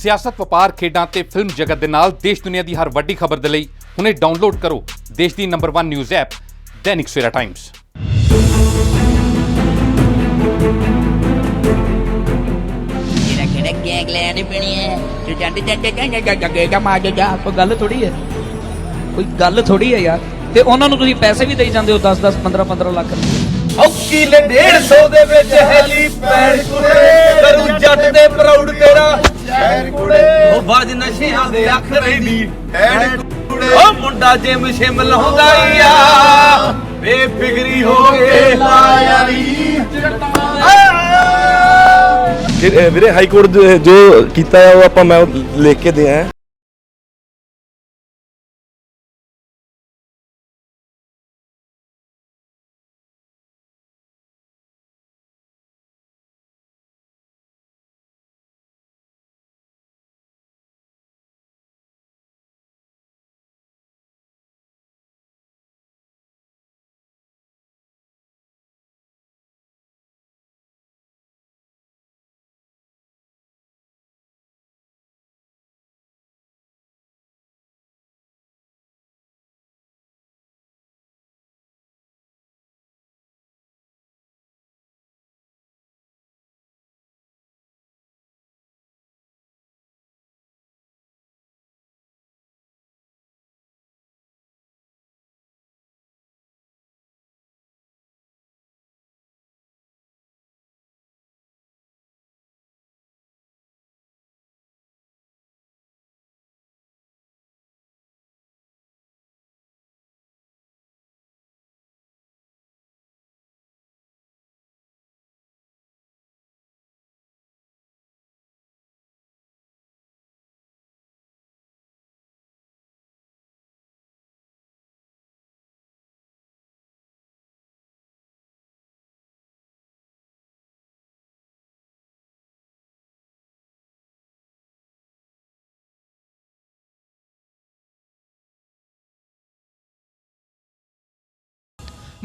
ਸਿਆਸਤ ਵਪਾਰ ਖੇਡਾਂ ਤੇ ਫਿਲਮ ਜਗਤ ਦੇ ਨਾਲ ਦੇਸ਼ ਦੁਨੀਆ ਦੀ ਹਰ ਵੱਡੀ ਖਬਰ ਦੇ ਲਈ ਹੁਣੇ ਡਾਊਨਲੋਡ ਕਰੋ ਦੇਸ਼ ਦੀ number 1 news app Dainik Savera Times ਜਿਹੜਾ ਕਿਹੜਾ ਗੈਂਗ ਲੈਣ ਬਣੀ ਹੈ ਜੋ ਜੰਡ ਜੰਡ ਜੰਡ ਜੰਡ ਜੰਡ ਮਾਰ ਜਾ ਕੋਈ ਗੱਲ ਥੋੜੀ ਹੈ ਕੋਈ ਗੱਲ ਥੋੜੀ ਹੈ ਯਾਰ। ਤੇ ਉਹਨਾਂ ਨੂੰ ਤੁਸੀਂ ਪੈਸੇ ਵੀ ਦੇਈ ਜਾਂਦੇ ਹੋ 10 10 15 15 ਲੱਖ ਹੌਕੀ ਲੈ 150 ਦੇ ਵਿੱਚ ਹੈਲੀਪੈਡ ਕੁੜੇ। ਕਰੂ ਜੱਟ ਦੇ ਪ੍ਰਾਊਡ ਤੇਰਾ। ਉਹ ਬਾਜ ਨਸ਼ਿਆਂ ਦੇ ਅੱਖ ਰਹਿੰਦੀ ਹੈਡ ਕੁੜੇ। ਉਹ ਮੁੰਡਾ ਜਿਮ ਸ਼ਿਮ ਲਾਉਂਦਾ ਆ। ਬੇਫਿਕਰੀ ਹੋ ਕੇ ਲਾਇਆਰੀ ਵੀਰੇ ਹਾਈ ਕੋਰਟ ਜੋ- ਜੋ ਕੀਤਾ ਹੈ ਉਹ ਆਪਾਂ ਮੈਂ ਲਿਖ ਕੇ ਦਿਆ ਹੈ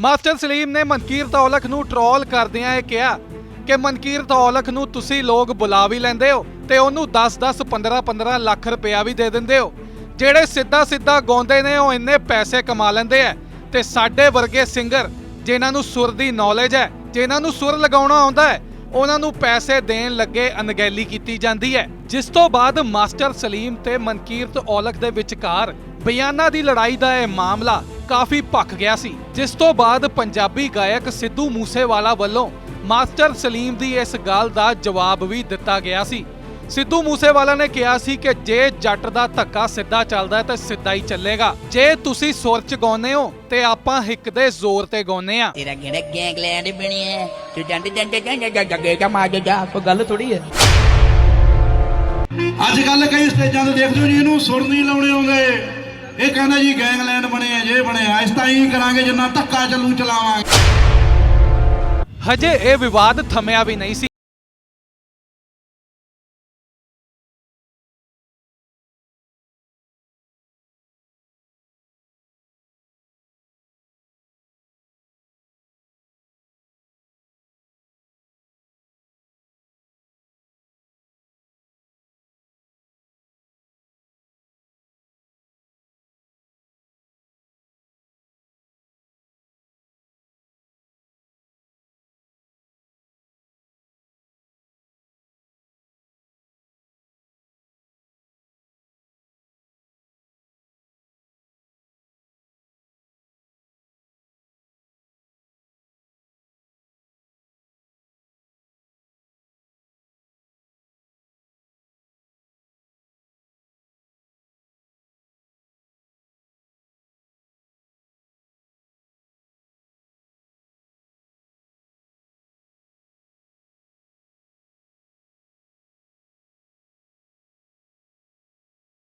ਮਾਸਟਰ ਸਲੀਮ ਨੇ ਮਨਕੀਰਤ ਔਲਖ ਨੂੰ ਟਰੋਲ ਕਰਦਿਆਂ ਇਹ ਕਿਹਾ ਕਿ ਮਨਕੀਰਤ ਔਲਖ ਨੂੰ ਤੁਸੀਂ ਲੋਕ ਬੁਲਾ ਵੀ ਲੈਂਦੇ ਹੋ ਤੇ ਉਹਨੂੰ 10-10 15-15 ਲੱਖ ਰੁਪਇਆ ਵੀ ਦੇ ਦਿੰਦੇ ਹੋ। ਜਿਹੜੇ ਸਿੱਧਾ ਸਿੱਧਾ ਗਾਉਂਦੇ ਨੇ ਉਹ ਇੰਨੇ ਪੈਸੇ ਕਮਾ ਲੈਂਦੇ ਐ। ਤੇ ਸਾਡੇ ਵਰਗੇ ਸਿੰਗਰ ਜਿਨ੍ਹਾਂ ਨੂੰ ਸੁਰ ਦੀ ਨੌਲੇਜ ਹੈ ਜਿਨ੍ਹਾਂ ਨੂੰ ਸੁਰ ਲਗਾਉਣਾ ਆਉਂਦਾ ਹੈ ਉਹਨਾਂ ਨੂੰ ਪੈਸੇ ਦੇਣ ਲੱਗੇ ਅਣਗਹਿਲੀ ਕੀਤੀ ਜਾਂਦੀ ਹੈ ਜਿਸ ਤੋਂ ਬਾਅਦ ਮਾਸਟਰ ਸਲੀਮ ਤੇ ਮਨਕੀਰਤ ਔਲਖ ਦੇ ਵਿਚਕਾਰ ਬਿਆਨਾਂ ਦੀ ਲੜਾਈ ਦਾ ਇਹ ਮਾਮਲਾ ਕਾਫੀ ਭਖ ਗਿਆ ਸੀ ਜਿਸ ਤੋਂ ਬਾਅਦ ਪੰਜਾਬੀ ਗਾਇਕ ਸਿੱਧੂ ਮੂਸੇਵਾਲਾ ਵੱਲੋਂ ਮਾਸਟਰ ਸਲੀਮ ਦੀ ਇਸ ਗੱਲ ਦਾ ਜਵਾਬ ਵੀ ਦਿੱਤਾ ਗਿਆ ਸੀ ਸਿੱਧੂ ਮੂਸੇਵਾਲਾ ਨੇ ਕਿਹਾ ਸੀ ਕਿ ਜੇ ਜੱਟ ਦਾ ਧੱਕਾ ਸਿੱਧਾ ਚੱਲਦਾ ਹੈ ਤਾਂ ਸਿੱਧਾ ਹੀ ਚੱਲੇਗਾ ਜੇ ਤੁਸੀਂ ਸੁਰ ਚ ਗਾਉਂਦੇ ਹੋ ਤੇ ਆਪਾਂ ਹਿੱਕ ਦੇ ਜ਼ੋਰ ਤੇ ਗਾਉਂਦੇ ਆ ਤੇਰਾ ਕਿਹੜਾ ਗੈਂਗ ਲੈਣ ਬਣੀ ਹੈ ਜੋ ਜੰਡ ਜੰਡ ਜੰਡ ਜੰਡ ਮਾਰ ਜਾ ਕੋਈ ਗੱਲ ਥੋੜੀ ਹੈ ਅੱਜ ਕੱਲ ਕਈ ਸਟੇਜਾਂ ਤੇ ਦੇਖਦੇ ਹੋ ਜੀ ਇਹਨੂੰ ਸੁਰ ਨਹੀਂ ਲਾਉਣੇ ਆਉਂਦੇ ਇਹ ਕਹਿੰਦਾ ਜੀ ਗੈਂਗਲੈਂਡ ਬਣੇ ਆ ਜੇ ਬਣੇ ਆ। ਇਸ ਤਾਂ ਹੀ ਕਰਾਂਗੇ ਜਿੰਨਾ ਧੱਕਾ ਚੱਲੂ ਚਲਾਵਾਂਗੇ। ਹਜੇ ਇਹ ਵਿਵਾਦ ਥਮਿਆ ਵੀ ਨਹੀਂ ਸੀ।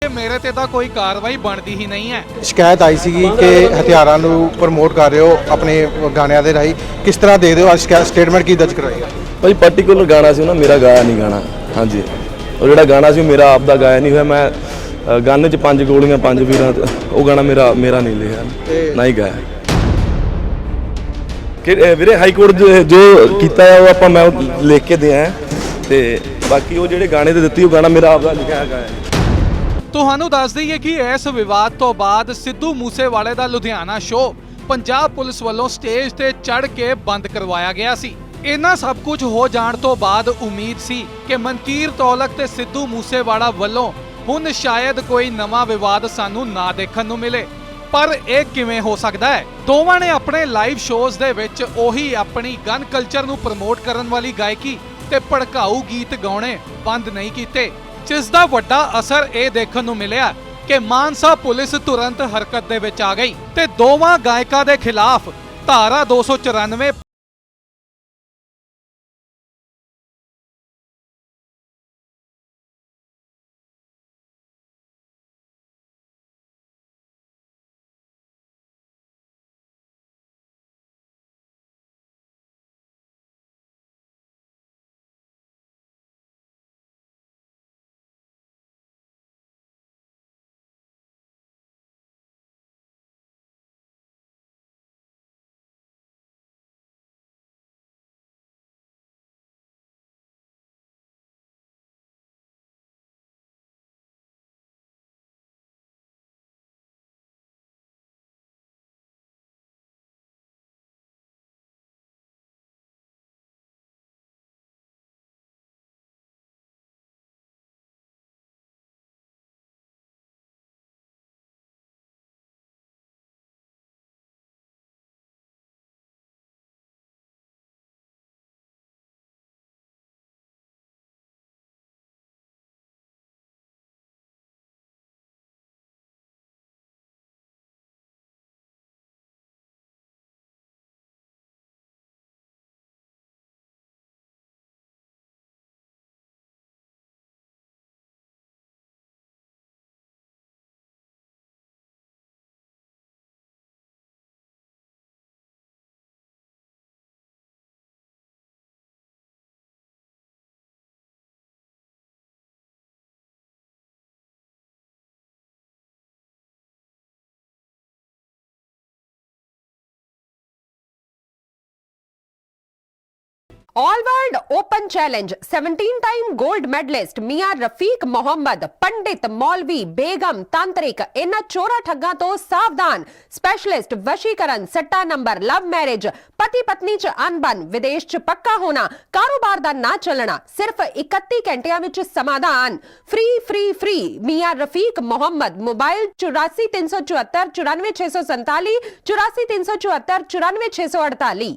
ਮੇਰੇ ਤੇ ਤਾਂ ਕੋਈ ਕਾਰਵਾਈ ਬਣਦੀ ਹੀ ਨਹੀਂ ਹੈ। ਸ਼ਿਕਾਇਤ ਆਈ ਸੀਗੀ ਕਿ ਹਥਿਆਰਾਂ ਨੂੰ ਪ੍ਰਮੋਟ ਕਰ ਰਹੇ ਹੋ ਆਪਣੇ ਗਾਣਿਆਂ ਦੇ ਰਾਹੀਂ। ਕਿਸ ਤਰ੍ਹਾਂ ਦੇ ਦਿਓ ਅੱਜ ਸਟੇਟਮੈਂਟ ਕੀ ਦਰਜ ਕਰਾਈ ਭਾਈ ਪਾਰਟਿਕੂਲਰ ਗਾਣਾ ਸੀ ਉਹ ਨਾ ਮੇਰਾ ਗਾਇਆ ਨਹੀਂ ਗਾਣਾ। ਹਾਂਜੀ। ਉਹ ਜਿਹੜਾ ਗਾਣਾ ਸੀ ਉਹ ਮੇਰਾ ਆਪ ਦਾ ਗਾਇਆ ਨਹੀਂ ਹੋਇਆ। ਮੈਂ ਗਾਣੇ 'ਚ ਪੰਜ ਗੋਲੀਆਂ ਪੰਜ ਵੀਰਾਂ ਉਹ ਗਾਣਾ ਮੇਰਾ ਮੇਰਾ ਨਹੀਂ ਲਿਖਿਆ ਨਾ ਹੀ ਗਾਇਆ। ਕਿ ਵੀਰੇ ਹਾਈ ਕੋਰਟ ਜੋ ਕੀਤਾ ਹੈ ਉਹ ਆਪਾਂ ਮੈਂ ਉਹ ਲਿਖ ਕੇ ਦਿਆ। ਤੇ ਬਾਕੀ ਉਹ ਜਿਹੜੇ ਗਾਣੇ ਤੇ ਦਿੱਤੀ ਉਹ ਗਾਣਾ ਮੇਰਾ ਆਪਦਾ ਲਿਖਿਆ ਗਾਇਆ। ਤੁਹਾਨੂੰ ਦੱਸ ਦਈਏ ਕਿ ਇਸ ਵਿਵਾਦ ਤੋਂ ਬਾਅਦ ਸਿੱਧੂ ਮੂਸੇਵਾਲੇ ਦਾ ਲੁਧਿਆਣਾ ਸ਼ੋਅ ਪੰਜਾਬ ਪੁਲਿਸ ਵੱਲੋਂ ਸਟੇਜ ਤੇ ਚੜ੍ਹ ਕੇ ਬੰਦ ਕਰਵਾਇਆ ਗਿਆ ਸੀ। ਇਹਨਾਂ ਸਭ ਕੁਝ ਹੋ ਜਾਣ ਤੋਂ ਬਾਅਦ ਉਮੀਦ ਸੀ ਕਿ ਮਨਕੀਰ ਤੌਲਕ ਤੇ ਸਿੱਧੂ ਮੂਸੇਵਾਲਾ ਵੱਲੋਂ ਹੁਣ ਸ਼ਾਇਦ ਕੋਈ ਨਵਾਂ ਵਿਵਾਦ ਸਾਨੂੰ ਨਾ ਦੇਖਣ ਨੂੰ ਮਿਲੇ। ਪਰ ਇਹ ਕਿਵੇਂ ਹੋ ਸਕਦਾ ਹੈ? ਦੋਵਾਂ ਨੇ ਆਪਣੇ ਲਾਈਵ ਸ਼ੋਜ਼ ਦੇ ਵਿੱਚ ਉਹੀ ਆਪਣੀ ਗਨ ਕਲਚਰ ਨੂੰ ਪ੍ਰਮੋਟ ਕਰਨ ਵਾਲੀ ਗਾਇਕੀ ਤੇ ਭੜਕਾਊ ਗੀਤ ਗਾਉਣੇ ਬੰਦ ਨਹੀਂ ਕੀਤੇ। ਜਿਸ ਦਾ ਵੱਡਾ ਅਸਰ ਇਹ ਦੇਖਣ ਨੂੰ ਮਿਲਿਆ ਕਿ ਮਾਨਸਾ ਪੁਲਿਸ ਤੁਰੰਤ ਹਰਕਤ ਦੇ ਵਿੱਚ ਆ ਗਈ ਤੇ ਦੋਵਾਂ ਗਾਇਕਾਂ ਦੇ ਖਿਲਾਫ ਧਾਰਾ 294 all world open challenge 17 time gold medalist Mian Rafiq Mohammad पंडित मौलवी बेगम तांत्रिक इन चोरा ठगा तो सावधान स्पेशलिस्ट वशीकरण सट्टा नंबर लव मैरिज पति पत्नी च अनबन विदेश च पक्का होना कारोबार ਦਾ ਨਾ ਚੱਲਣਾ ਸਿਰਫ 31 ਘੰਟਿਆਂ ਵਿੱਚ ਸਮਾਧਾਨ free free free Mian Rafiq Mohammad mobile 843447494647 84374 94648